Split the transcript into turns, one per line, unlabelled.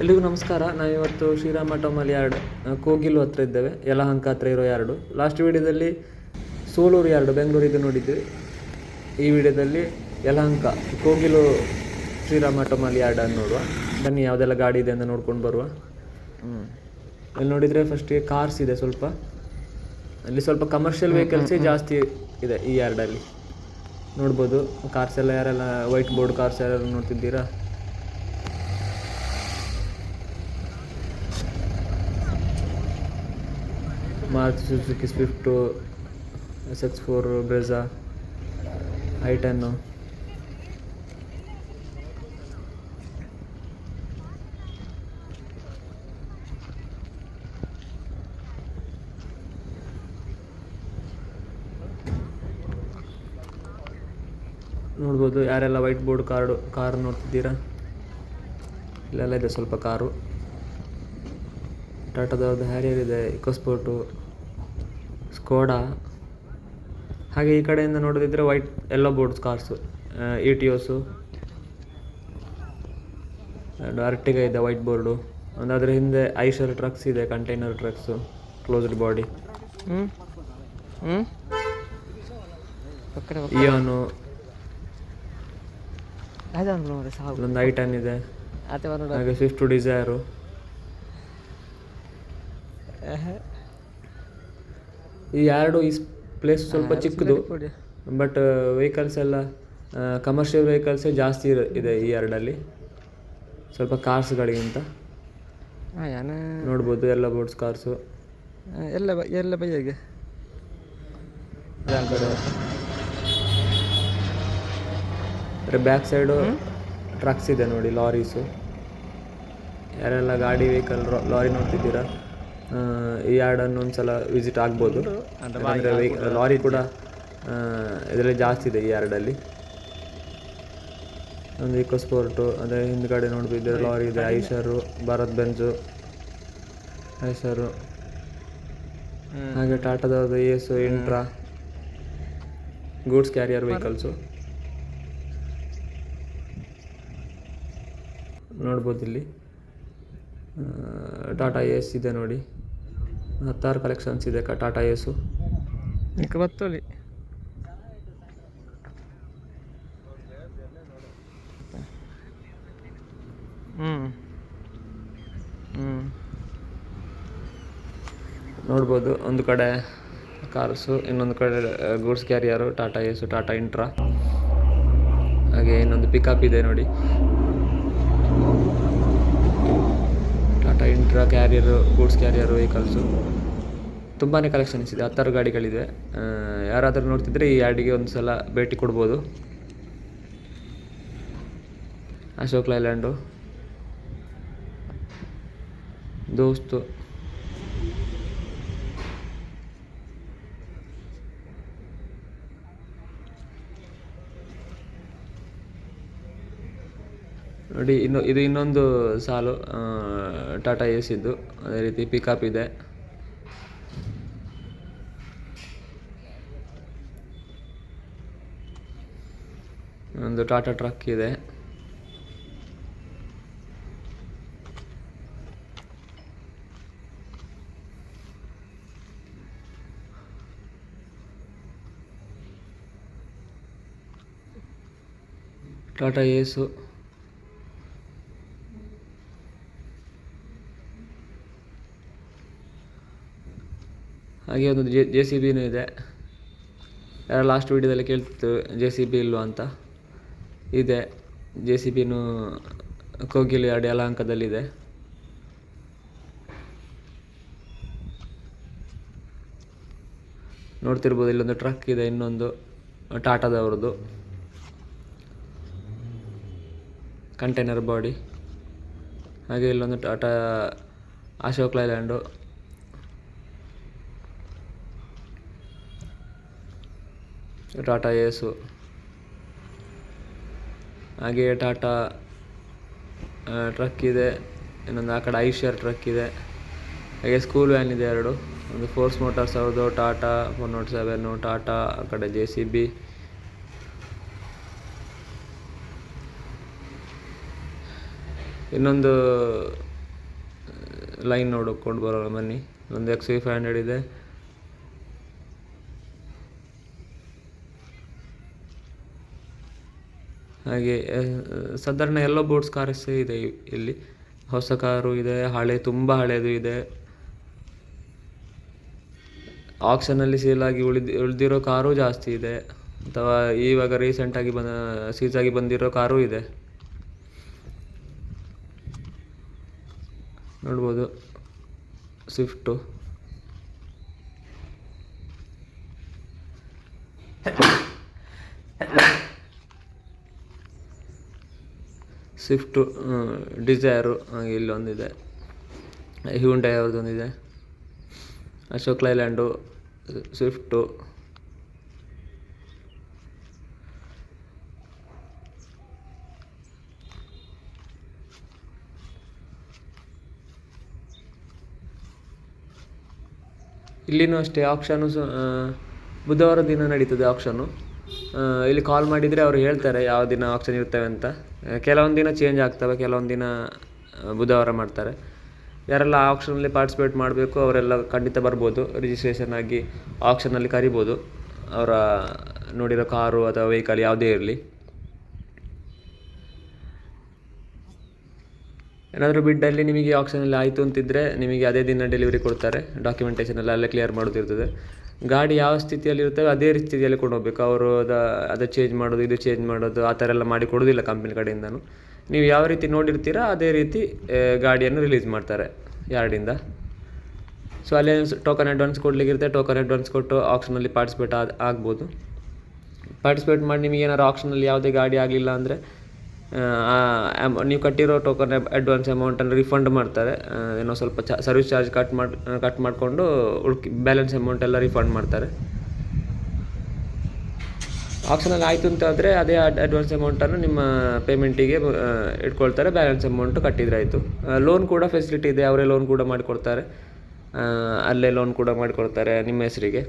ಎಲ್ರಿಗೂ ನಮಸ್ಕಾರ. ನಾವಿವತ್ತು ಶ್ರೀರಾಮ ಟೋಮಲ್ ಯಾರ್ಡ್ ಕೋಗಿಲು ಹತ್ರ ಇದ್ದೇವೆ. ಯಲಹಂಕ ಹತ್ರ ಇರೋ ಯಾರ್ಡು ಲಾಸ್ಟ್ ವಿಡಿಯೋದಲ್ಲಿ ಸೋಲೂರು ಯಾರ್ಡು ಬೆಂಗಳೂರಿಗೆ ನೋಡಿದ್ವಿ. ಈ ವಿಡಿಯೋದಲ್ಲಿ ಯಲಹಂಕ ಕೋಗಿಲು ಶ್ರೀರಾಮ ಟೋಮಲ್ ಯಾರ್ಡ್ ಅನ್ನು ನೋಡುವ. ಬನ್ನಿ ಯಾವುದೆಲ್ಲ ಗಾಡಿ ಇದೆ ಅಂತ ನೋಡ್ಕೊಂಡು ಬರುವ. ಅಲ್ಲಿ ನೋಡಿದರೆ ಫಸ್ಟಿಗೆ ಕಾರ್ಸ್ ಇದೆ ಸ್ವಲ್ಪ. ಅಲ್ಲಿ ಸ್ವಲ್ಪ ಕಮರ್ಷಿಯಲ್ ವೆಹಿಕಲ್ಸೇ ಜಾಸ್ತಿ ಇದೆ ಈ ಯಾರ್ಡಲ್ಲಿ ನೋಡ್ಬೋದು ಕಾರ್ಸ್ ಎಲ್ಲ ಯಾರೆಲ್ಲ ವೈಟ್ ಬೋರ್ಡ್ ಕಾರ್ಸ್ ಯಾರೆಲ್ಲ ನೋಡ್ತಿದ್ದೀರಾ? Maruti Suzuki Swift S X four Brezza i ten ನೋಡ್ಬೋದು, ಯಾರೆಲ್ಲ ವೈಟ್ ಬೋರ್ಡ್ ಕಾರ್ಡು ಕಾರ್ ನೋಡ್ತಿದ್ದೀರಾ? ಇಲ್ಲೆಲ್ಲ ಇದೆ ಸ್ವಲ್ಪ ಕಾರು. ಟಾಟಾದವ್ರದ್ದು ಹ್ಯಾರಿಯರ್ ಇದೆ ಇಕೋಸ್ಪೋರ್ಟು ಸ್ಕೋಡಾ ಹಾಗೆ ಈ ಕಡೆಯಿಂದ ನೋಡೋದಿದ್ರೆ ವೈಟ್ ಎಲ್ಲೋ boards cars Etios Ertiga ಇದೆ ವೈಟ್ ಬೋರ್ಡು ಒಂದು ಅದ್ರ ಹಿಂದೆ ಐಷರ್ ಟ್ರಕ್ಸ್ ಇದೆ ಕಂಟೈನರ್ ಟ್ರಕ್ಸು ಕ್ಲೋಸ್ಡ್ ಬಾಡಿ
ನೋಡಿ ಸಾವು
ಐ ಟೆನ್ ಇದೆ. ಹಾಗೆ ಸ್ವಿಫ್ಟ್ ಡಿಸೈರು ಈ ಎರಡು ಈ ಪ್ಲೇಸ್ ಸ್ವಲ್ಪ ಚಿಕ್ಕದು ಬಟ್ ವೆಹಿಕಲ್ಸ್ ಎಲ್ಲ ಕಮರ್ಷಿಯಲ್ ವೆಹಿಕಲ್ಸೇ ಜಾಸ್ತಿ ಇದೆ ಈ ಎರಡಲ್ಲಿ. ಸ್ವಲ್ಪ ಕಾರ್ಸ್ಗಳಿಗಿಂತ ನೋಡ್ಬೋದು ಎಲ್ಲ ಬೋಟ್ಸ್ ಕಾರ್ಸು
ಎಲ್ಲ ಬ- ಎಲ್ಲ ಬೈಯಾಗೆ
ಆ ಬ್ಯಾಕ್ ಸೈಡು ಟ್ರಕ್ಸ್ ಇದೆ ನೋಡಿ ಲಾರೀಸು ಯಾರೆಲ್ಲ ಗಾಡಿ ವೆಹಿಕಲ್ ಲಾರಿ ನೋಡ್ತಿದ್ದೀರಾ? ಈ ಯಾರ್ಡನ್ನು ಒಂದ್ಸಲ ವಿಸಿಟ್ ಆಗ್ಬೋದು. ಲಾರಿ ಕೂಡ ಇದರಲ್ಲಿ ಜಾಸ್ತಿ ಇದೆ ಈ ಯಾರ್ಡಲ್ಲಿ ಒಂದು ಇಕೋ ಸ್ಪೋರ್ಟು ಅದೇ ಹಿಂದ್ಗಡೆ ನೋಡ್ಬಿದ್ರೆ ಲಾರಿ ಇದೆ ಐಷರು ಭಾರತ್ ಬೆಂಜು ಐಷರು ಹಾಗೆ ಟಾಟಾದವ್ರದ್ದು Ace Intra goods carrier vehicles ನೋಡ್ಬೋದು ಇಲ್ಲಿ. ಟಾಟಾ ಎಸ್ ಇದೆ ನೋಡಿ. ಹತ್ತಾರು ಕಲೆಕ್ಷನ್ಸ್ ಇದೆ ಕ ಟಾಟಾ ಏಸು
ಬತ್ತೋಲಿ ಹ್ಞೂ ಹ್ಞೂ
ನೋಡ್ಬೋದು ಒಂದು ಕಡೆ ಕಾರ್ಸು ಇನ್ನೊಂದು ಕಡೆ goods carrier Tata Ace Tata Intra ಹಾಗೆ ಇನ್ನೊಂದು ಪಿಕಪ್ ಇದೆ ನೋಡಿ. Tata carrier goods carrier vehicles ತುಂಬಾ ಕಲೆಕ್ಷನ್ಸ್ ಇದೆ ಹತ್ತಾರು ಗಾಡಿಗಳಿದೆ. ಯಾರಾದರೂ ನೋಡ್ತಿದ್ರೆ ಈ ಯಾರ್ಡಿಗೆ ಒಂದು ಸಲ ಭೇಟಿ ಕೊಡ್ಬೋದು. ಅಶೋಕ್ ಲೈಲ್ಯಾಂಡು. ದೋಸ್ತು. ನೋಡಿ, ಇನ್ನು ಇದು ಇನ್ನೊಂದು ಸಾಲು ಟಾಟಾ ಎಸ್ ಇದ್ದು, ಅದೇ ರೀತಿ ಪಿಕಪ್ ಇದೆ. ಒಂದು ಟಾಟಾ ಟ್ರಕ್ ಇದೆ. ಟಾಟಾ ಏಸು ಹಾಗೆ ಒಂದು ಜೆ ಜೆ ಸಿ ಬಿನೂ ಇದೆ. ಯಾರು ಲಾಸ್ಟ್ ವೀಡಿಯೋದಲ್ಲಿ ಕೇಳ್ತಿತ್ತು, ಜೆ ಸಿ ಬಿ ಇಲ್ವಾ ಅಂತ. ಇದೆ. ಜೆ ಸಿ ಬಿನೂ ಕೋಗಿಲು ಎರಡು ಯಲಹಂಕದಲ್ಲಿದೆ ನೋಡ್ತಿರ್ಬೋದು, ಇಲ್ಲೊಂದು ಟ್ರಕ್ ಇದೆ, ಇನ್ನೊಂದು ಟಾಟಾದವ್ರದ್ದು. ಕಂಟೈನರ್ ಬಾಡಿ ಹಾಗೆ ಇಲ್ಲೊಂದು ಟಾಟಾ ಅಶೋಕ್ ಲೈಲ್ಯಾಂಡು ಟಾಟಾ ಏಸು ಹಾಗೆಯೇ ಟಾಟಾ ಟ್ರಕ್ ಇದೆ, ಇನ್ನೊಂದು ಆ ಕಡೆ ಐಷರ್ ಟ್ರಕ್ ಇದೆ. ಹಾಗೆ ಸ್ಕೂಲ್ ವ್ಯಾನ್ ಇದೆ ಎರಡು, ಒಂದು ಫೋರ್ಸ್ ಮೋಟಾರ್ಸ್ ಅವ್ರದ್ದು Tata, four not seven Tata, ಆ ಕಡೆ ಜೆ ಸಿ ಬಿ. ಇನ್ನೊಂದು ಲೈನ್ ನೋಡಿಕೊಂಡು ಬರೋಣ ಬನ್ನಿ. ಒಂದು ಎಕ್ಸ್ ವಿ ಫೈವ್ ಹಂಡ್ರೆಡ್ ಇದೆ. ಹಾಗೆ ಸಾಧಾರಣ ಎಲ್ಲ ಬೋರ್ಡ್ಸ್ ಕಾರ್ಸ್ ಇದೆ ಇಲ್ಲಿ. ಹೊಸ ಕಾರು ಇದೆ, ಹಳೆ, ತುಂಬ ಹಳೆಯದು ಇದೆ. ಆಕ್ಷನಲ್ಲಿ ಆಗಿ ಉಳಿದು, ಉಳಿದಿರೋ ಕಾರು ಜಾಸ್ತಿ ಇದೆ. ಅಥವಾ ಇವಾಗ ರೀಸೆಂಟಾಗಿ ಬಂದ ಸೀಸಾಗಿ ಬಂದಿರೋ ಕಾರು ಇದೆ. ನೋಡ್ಬೋದು. ಸ್ವಿಫ್ಟು ಸ್ವಿಫ್ಟು ಡಿಸೈರು ಇಲ್ಲೊಂದಿದೆ ಹ್ಯೂಂಡೈ ಅವ್ರದ್ದೊಂದಿದೆ ಅಶೋಕ್ ಲೈಲ್ಯಾಂಡು ಸ್ವಿಫ್ಟು ಇಲ್ಲಿನೂ ಅಷ್ಟೇ ಆಕ್ಷನು ಬುಧವಾರ ದಿನ ನಡೀತದೆ ಆಕ್ಷನು ಇಲ್ಲಿ ಕಾಲ್ ಮಾಡಿದರೆ ಅವರು ಹೇಳ್ತಾರೆ, ಯಾವ ದಿನ ಆಪ್ಷನ್ ಇರ್ತವೆ ಅಂತ. ಕೆಲವೊಂದು ದಿನ ಚೇಂಜ್ ಆಗ್ತವೆ, ಕೆಲವೊಂದು ದಿನ ಬುಧವಾರ ಮಾಡ್ತಾರೆ. ಯಾರೆಲ್ಲ ಆಪ್ಷನಲ್ಲಿ ಪಾರ್ಟಿಸಿಪೇಟ್ ಮಾಡಬೇಕು, ಅವರೆಲ್ಲ ಖಂಡಿತ ಬರ್ಬೋದು. ರಿಜಿಸ್ಟ್ರೇಷನ್ ಆಗಿ ಆಪ್ಷನಲ್ಲಿ ಕರಿಬೋದು. ಅವರ ನೋಡಿರೋ ಕಾರು ಅಥವಾ ವೆಹಿಕಲ್ ಯಾವುದೇ ಇರಲಿ. ಏನಾದರೂ ಬಿಡ್ಡಲ್ಲಿ ನಿಮಗೆ ಆಪ್ಷನಲ್ಲಿ ಆಯಿತು ಅಂತಿದ್ದರೆ ನಿಮಗೆ ಅದೇ ದಿನ ಡೆಲಿವರಿ ಕೊಡ್ತಾರೆ. ಡಾಕ್ಯುಮೆಂಟೇಷನ್ ಎಲ್ಲ ಅಲ್ಲೇ ಕ್ಲಿಯರ್ ಮಾಡೋದಿರ್ತದೆ. ಗಾಡಿ ಯಾವ ಸ್ಥಿತಿಯಲ್ಲಿ ಇರ್ತವೆ ಅದೇ ಸ್ಥಿತಿಯಲ್ಲಿ ಕೊಂಡು ಹೋಗ್ಬೇಕು ಅವರು ಅದ, ಅದು ಚೇಂಜ್ ಮಾಡೋದು, ಇದು ಚೇಂಜ್ ಮಾಡೋದು, ಆ ಥರ ಎಲ್ಲ ಮಾಡಿ ಕೊಡೋದಿಲ್ಲ ಕಂಪ್ನಿ ಕಡೆಯಿಂದನೂ. ನೀವು ಯಾವ ರೀತಿ ನೋಡಿರ್ತೀರಾ, ಅದೇ ರೀತಿ ಗಾಡಿಯನ್ನು ರಿಲೀಸ್ ಮಾಡ್ತಾರೆ ಯಾರ್ಡಿಂದ? ಸೊ ಅಲ್ಲಿ ಟೋಕನ್ ಅಡ್ವಾನ್ಸ್ ಕೊಡಲಿಕ್ಕಿರುತ್ತೆ ಟೋಕನ್ ಅಡ್ವಾನ್ಸ್ ಕೊಟ್ಟು ಆಪ್ಷನಲ್ಲಿ ಪಾರ್ಟಿಸಿಪೇಟ್ ಆಗ್ಬೋದು. ಪಾರ್ಟಿಸಿಪೇಟ್ ಮಾಡಿ ನಿಮಗೆ ಏನಾದ್ರು ಆಪ್ಷನಲ್ಲಿ ಯಾವುದೇ ಗಾಡಿ ಆಗಲಿಲ್ಲ ಅಂದರೆ ನೀವು ಕಟ್ಟಿರೋ ಟೋಕನ್ ಅಡ್ವಾನ್ಸ್ ಅಮೌಂಟನ್ನು ರಿಫಂಡ್ ಮಾಡ್ತಾರೆ. ಏನೋ ಸ್ವಲ್ಪ ಚ ಸರ್ವಿಸ್ ಚಾರ್ಜ್ ಕಟ್ ಮಾಡಿ ಕಟ್ ಮಾಡಿಕೊಂಡು ಉಳ್ಕಿ ಬ್ಯಾಲೆನ್ಸ್ ಅಮೌಂಟ್ ಎಲ್ಲ ರಿಫಂಡ್ ಮಾಡ್ತಾರೆ. ಆಪ್ಷನಲ್ಲಿ ಆಯಿತು ಅಂತಾದರೆ ಅದೇ ಅಡ್ವಾನ್ಸ್ ಅಮೌಂಟನ್ನು ನಿಮ್ಮ ಪೇಮೆಂಟಿಗೆ ಇಟ್ಕೊಳ್ತಾರೆ. ಬ್ಯಾಲೆನ್ಸ್ ಅಮೌಂಟು ಕಟ್ಟಿದ್ರೆ ಆಯಿತು. ಲೋನ್ ಕೂಡ ಫೆಸಿಲಿಟಿ ಇದೆ. ಅವರೇ ಲೋನ್ ಕೂಡ ಮಾಡಿಕೊಡ್ತಾರೆ. ಅಲ್ಲೇ ಲೋನ್ ಕೂಡ ಮಾಡಿಕೊಡ್ತಾರೆ ನಿಮ್ಮ ಹೆಸರಿಗೆ.